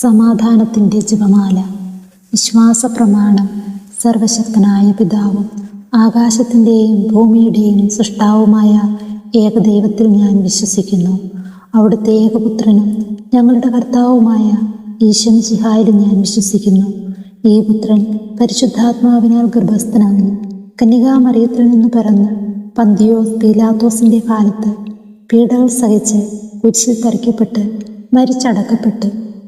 സമാധാനത്തിന്റെ ജപമാല വിശ്വാസ പ്രമാണം സർവശക്തനായ പിതാവും ആകാശത്തിന്റെയും ഭൂമിയുടെയും സൃഷ്ടാവുമായ ഏകദൈവത്തിൽ ഞാൻ വിശ്വസിക്കുന്നു. അവിടുത്തെ ഏകപുത്രനും ഞങ്ങളുടെ കർത്താവുമായ ഈശം സിഹായിലും ഞാൻ വിശ്വസിക്കുന്നു. ഈ പുത്രൻ പരിശുദ്ധാത്മാവിനാൽ ഗർഭസ്ഥനായി കന്യകാമറിയത്തിൽ നിന്ന് പിറന്ന് പന്തിയോസ് പീലാത്തോസിന്റെ കാലത്ത് പീഡകൾ സഹിച്ച് കുരിശിൽ തറയ്ക്കപ്പെട്ട് മരിച്ചടക്കപ്പെട്ട്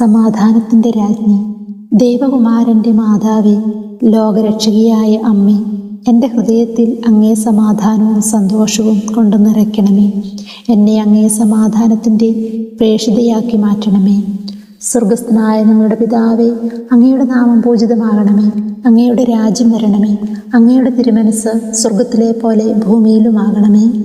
സമാധാനത്തിന്റെ രാജ്ഞി ദേവകുമാരന്റെ മാതാവേ ലോകരക്ഷകിയായ അമ്മേ എന്റെ ഹൃദയത്തിൽ അങ്ങേ സമാധാനവും സന്തോഷവും കൊണ്ടു നിറയ്ക്കണമേ. എന്നെ അങ്ങേ സമാധാനത്തിന്റെ പ്രേഷിതയാക്കി മാറ്റണമേ. സ്വർഗസ്ഥനായ ഞങ്ങളുടെ പിതാവേ അങ്ങയുടെ നാമം പൂജിതമാകണമേ. അങ്ങയുടെ രാജ്യം വരണമേ. അങ്ങയുടെ തിരുമനസ് സ്വർഗത്തിലെ പോലെ ഭൂമിയിലുമാകണമേ.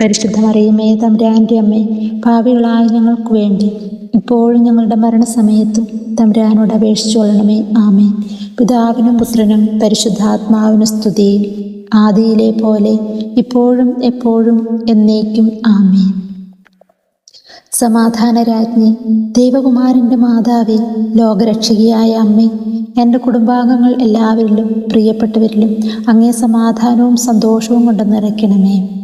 പരിശുദ്ധ മറിയമേ തമ്പുരാന്റെ അമ്മേ ഭാവികളായ ഞങ്ങൾക്ക് വേണ്ടി ഇപ്പോഴും ഞങ്ങളുടെ മരണസമയത്തും തമ്പുരാനോട് അപേക്ഷിച്ചു കൊള്ളണമേ. ആമേ പിതാവിനും പുത്രനും പരിശുദ്ധാത്മാവിനും സ്തുതി. ആദിയിലെ പോലെ ഇപ്പോഴും എപ്പോഴും എന്നേക്കും ആമേ സമാധാന രാജ്ഞി ദൈവകുമാരന്റെ മാതാവേ ലോകരക്ഷകിയായ അമ്മേ എന്റെ കുടുംബാംഗങ്ങൾ എല്ലാവരിലും പ്രിയപ്പെട്ടവരിലും അങ്ങേ സമാധാനവും സന്തോഷവും കൊണ്ട് നിറയ്ക്കണമേ.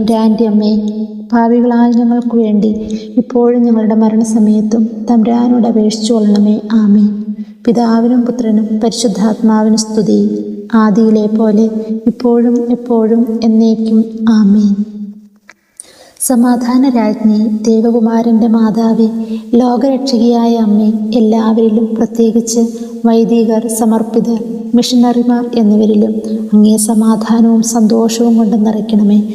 തമ്പുരാന്റെ അമ്മേ ഭാവികളായ ഞങ്ങൾക്ക് വേണ്ടി ഇപ്പോഴും ഞങ്ങളുടെ മരണസമയത്തും തമ്പുരാനോട് അപേക്ഷിച്ചു കൊള്ളണമേ. ആമേ പിതാവിനും പുത്രനും പരിശുദ്ധാത്മാവിനും സ്തുതി. ആദിയിലെ പോലെ ഇപ്പോഴും എപ്പോഴും എന്നേക്കും. ആമേൻ. സമാധാന രാജ്ഞി ദേവകുമാരന്റെ മാതാവേ ലോകരക്ഷകിയായ അമ്മേ എല്ലാവരിലും പ്രത്യേകിച്ച് വൈദികർ സമർപ്പിതർ മിഷണറിമാർ എന്നിവരിലും അങ്ങേ സമാധാനവും സന്തോഷവും കൊണ്ട് നിറയ്ക്കണമേ.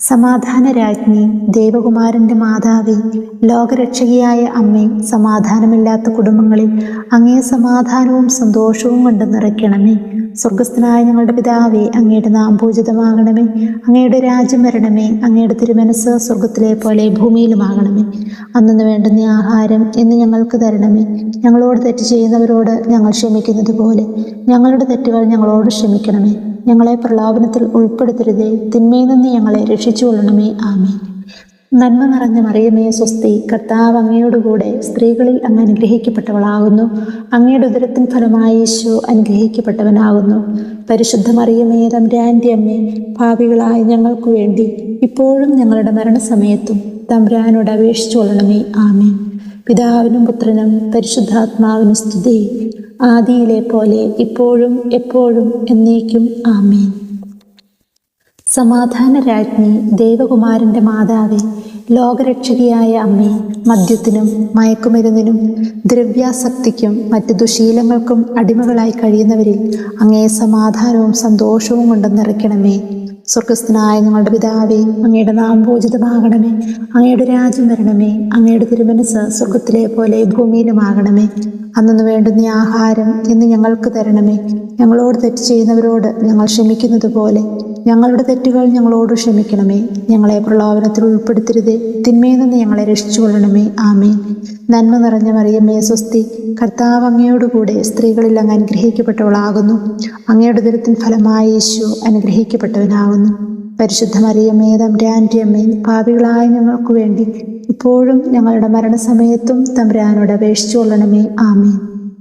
സമാധാന രാജ്ഞി ദേവകുമാരന്റെ മാതാവേ ലോകരക്ഷകിയായ അമ്മേ സമാധാനമില്ലാത്ത കുടുംബങ്ങളിൽ അങ്ങേ സമാധാനവും സന്തോഷവും കൊണ്ട് നിറയ്ക്കണമേ. സ്വർഗസ്ഥനായ ഞങ്ങളുടെ പിതാവേ അങ്ങയുടെ നാം പൂജിതമാകണമേ. അങ്ങയുടെ രാജ്യം വരണമേ. അങ്ങയുടെ തിരുമനസ് സ്വർഗത്തിലെ പോലെ ഭൂമിയിലുമാകണമേ. അന്നു വേണ്ടുന്ന ആഹാരം ഇന്ന് ഞങ്ങൾക്ക് തരണമേ. ഞങ്ങളോട് തെറ്റ് ചെയ്യുന്നവരോട് ഞങ്ങൾ ക്ഷമിക്കുന്നത് പോലെ ഞങ്ങളുടെ തെറ്റുകൾ ഞങ്ങളോട് ക്ഷമിക്കണമേ. ഞങ്ങളെ പ്രലോഭനത്തിൽ ഉൾപ്പെടുത്തരുതേ. തിന്മയിൽ നിന്ന് ഞങ്ങളെ രക്ഷിച്ചുകൊള്ളണമേ. ആമേ നന്മ നിറഞ്ഞ മറിയമേ സ്വസ്തി കർത്താവ് അങ്ങയോടുകൂടെ സ്ത്രീകളിൽ അങ്ങ് അനുഗ്രഹിക്കപ്പെട്ടവളാകുന്നു. അങ്ങയുടെ ഉദരത്തിൻ ഫലമായി യേശു അനുഗ്രഹിക്കപ്പെട്ടവനാകുന്നു. പരിശുദ്ധ മറിയമേ തമ്പുരാന്റെ അമ്മേ ഭാവികളായ ഞങ്ങൾക്ക് വേണ്ടി ഇപ്പോഴും ഞങ്ങളുടെ മരണസമയത്തും തമ്പുരാനോട് അപേക്ഷിച്ചു കൊള്ളണമേ ആമേ പിതാവിനും പുത്രനും പരിശുദ്ധാത്മാവിനും സ്തുതി. ആദിയിലെ പോലെ ഇപ്പോഴും എപ്പോഴും എന്നേക്കും ആമേൻ. സമാധാന രാജ്ഞി ദേവകുമാരന്റെ മാതാവേ ലോകരക്ഷകിയായ അമ്മേ മദ്യത്തിനും മയക്കുമരുന്നിനും ദ്രവ്യാസക്തിക്കും മറ്റ് ദുശീലങ്ങൾക്കും അടിമകളായി കഴിയുന്നവരിൽ അങ്ങേ സമാധാനവും സന്തോഷവും കൊണ്ട് നിറയ്ക്കണമേ സ്വർഗസ്ഥനായ ഞങ്ങളുടെ പിതാവേ അങ്ങയുടെ നാം പൂജിതമാകണമേ. അങ്ങയുടെ രാജ്യം വരണമേ. അങ്ങയുടെ തിരുമനസ് സ്വർഗത്തിലെ പോലെ ഭൂമിയിലുമാകണമേ. അന്നു വേണ്ടുന്ന ആഹാരം ഇന്ന് ഞങ്ങൾക്ക് തരണമേ. ഞങ്ങളോട് തെറ്റ് ചെയ്യുന്നവരോട് ഞങ്ങൾ ക്ഷമിക്കുന്നത് പോലെ ഞങ്ങളുടെ തെറ്റുകൾ ഞങ്ങളോട് ക്ഷമിക്കണമേ. ഞങ്ങളെ പ്രലോഭനത്തിൽ ഉൾപ്പെടുത്തരുതേ. തിന്മയിൽ നിന്ന് ഞങ്ങളെ രക്ഷിച്ചുകൊള്ളണമേ. ആമേ നന്മ നിറഞ്ഞ മറിയമ്മേ സ്വസ്തി. കർത്താവ് അങ്ങയോടുകൂടെ സ്ത്രീകളിൽ അങ്ങ് അനുഗ്രഹിക്കപ്പെട്ടവളാകുന്നു. അങ്ങയുടെ ദുരത്തിൻ ഫലമായി യേശു അനുഗ്രഹിക്കപ്പെട്ടവനാകുന്നു. പരിശുദ്ധ മറിയമ്മേ തമ്പുരാന്റെ അമ്മയും പാപികളായ ഞങ്ങൾക്ക് വേണ്ടി ഇപ്പോഴും ഞങ്ങളുടെ മരണസമയത്തും തമ്പ്രാനോട് അപേക്ഷിച്ചു കൊള്ളണമേ ആമേ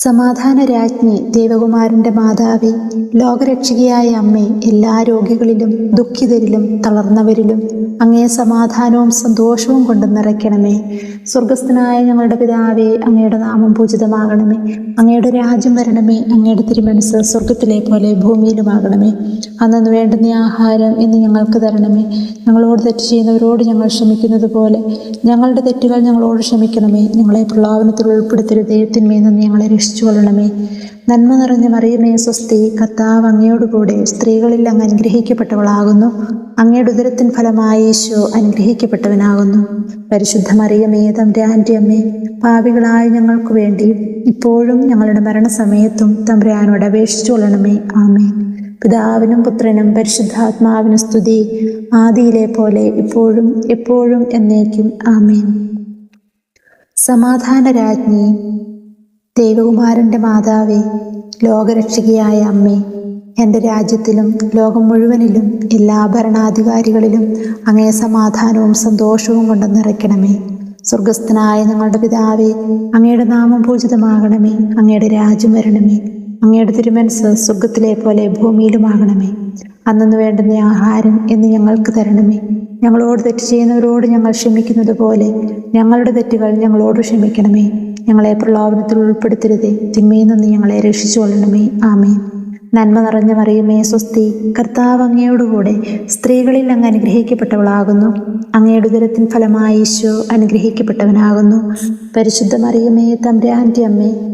സമാധാന രാജ്ഞി ദേവകുമാരന്റെ മാതാവി ലോകരക്ഷകയായ അമ്മേ എല്ലാ രോഗികളിലും ദുഃഖിതരിലും തളർന്നവരിലും അങ്ങേ സമാധാനവും സന്തോഷവും കൊണ്ട് നിറയ്ക്കണമേ. സ്വർഗസ്ഥനായ ഞങ്ങളുടെ പിതാവേ അങ്ങയുടെ നാമം പൂജിതമാകണമേ. അങ്ങയുടെ രാജ്യം വരണമേ. അങ്ങയുടെ തിരുമനസ് സ്വർഗത്തിലെ പോലെ ഭൂമിയിലുമാകണമേ. അന്നു വേണ്ടുന്ന ആഹാരം ഇന്ന് ഞങ്ങൾക്ക് തരണമേ. ഞങ്ങളോട് തെറ്റ് ചെയ്യുന്നവരോട് ഞങ്ങൾ ക്ഷമിക്കുന്നത് പോലെ ഞങ്ങളുടെ തെറ്റുകൾ ഞങ്ങളോട് ക്ഷമിക്കണമേ. ഞങ്ങളെ പ്രലോഭനത്തിൽ ഉൾപ്പെടുത്തരുത്. ദൈവത്തിന്മേ നിന്ന് ഞങ്ങളെ രക്ഷിച്ചു കൊള്ളണമേ നന്മ നിറഞ്ഞ മറിയമേ സ്വസ്തി കർത്താവ് അങ്ങയോടുകൂടെ സ്ത്രീകളിൽ അങ്ങ് അനുഗ്രഹിക്കപ്പെട്ടവളാകുന്നു അങ്ങയുടെ ഉദരത്തിൻ ഫലമായി ഈശോ അനുഗ്രഹിക്കപ്പെട്ടവനാകുന്നു പരിശുദ്ധ മറിയമേ തമ്പുരാന്റെ അമ്മേ പാപികളായ ഞങ്ങൾക്ക് വേണ്ടി ഇപ്പോഴും ഞങ്ങളുടെ മരണസമയത്തും തമ്പുരാനോട് അപേക്ഷിച്ചു കൊള്ളണമേ ആമേ പിതാവിനും പുത്രനും പരിശുദ്ധാത്മാവിനും സ്തുതി ആദിയിലെ പോലെ ഇപ്പോഴും എപ്പോഴും എന്നേക്കും ആമേൻ സമാധാന രാജ്ഞി ദേവകുമാരന്റെ മാതാവേ ലോകരക്ഷികയായ അമ്മേ എന്റെ രാജ്യത്തിലും ലോകം മുഴുവനിലും എല്ലാ ഭരണാധികാരികളിലും അങ്ങേ സമാധാനവും സന്തോഷവും കൊണ്ട് നിറയ്ക്കണമേ. സ്വർഗസ്ഥനായ ഞങ്ങളുടെ പിതാവേ അങ്ങയുടെ നാമം പൂജിതമാകണമേ. അങ്ങയുടെ രാജ്യം വരണമേ. അങ്ങയുടെ തിരുമനസ് സ്വർഗത്തിലെ പോലെ ഭൂമിയിലുമാകണമേ. അന്നു വേണ്ടുന്ന ആഹാരം എന്ന് ഞങ്ങൾക്ക് തരണമേ. ഞങ്ങളോട് തെറ്റ് ചെയ്യുന്നവരോട് ഞങ്ങൾ ക്ഷമിക്കുന്നത് പോലെ ഞങ്ങളുടെ തെറ്റുകൾ ഞങ്ങളോട് ക്ഷമിക്കണമേ. ഞങ്ങളെ പ്രലോഭനത്തിൽ ഉൾപ്പെടുത്തരുതേ. തിന്മയിൽ നിന്ന് ഞങ്ങളെ രക്ഷിച്ചു കൊള്ളണമേ. ആമേ നന്മ നിറഞ്ഞ മറിയുമേ സ്വസ്തി കർത്താവ് അങ്ങയോടുകൂടെ സ്ത്രീകളിൽ അങ്ങ് അനുഗ്രഹിക്കപ്പെട്ടവളാകുന്നു. അങ്ങയുടെ ഉദരത്തിൻ ഫലമായി ഈശോ അനുഗ്രഹിക്കപ്പെട്ടവനാകുന്നു. പരിശുദ്ധ മറിയമേ തമ്പുരാന്റെ അമ്മേ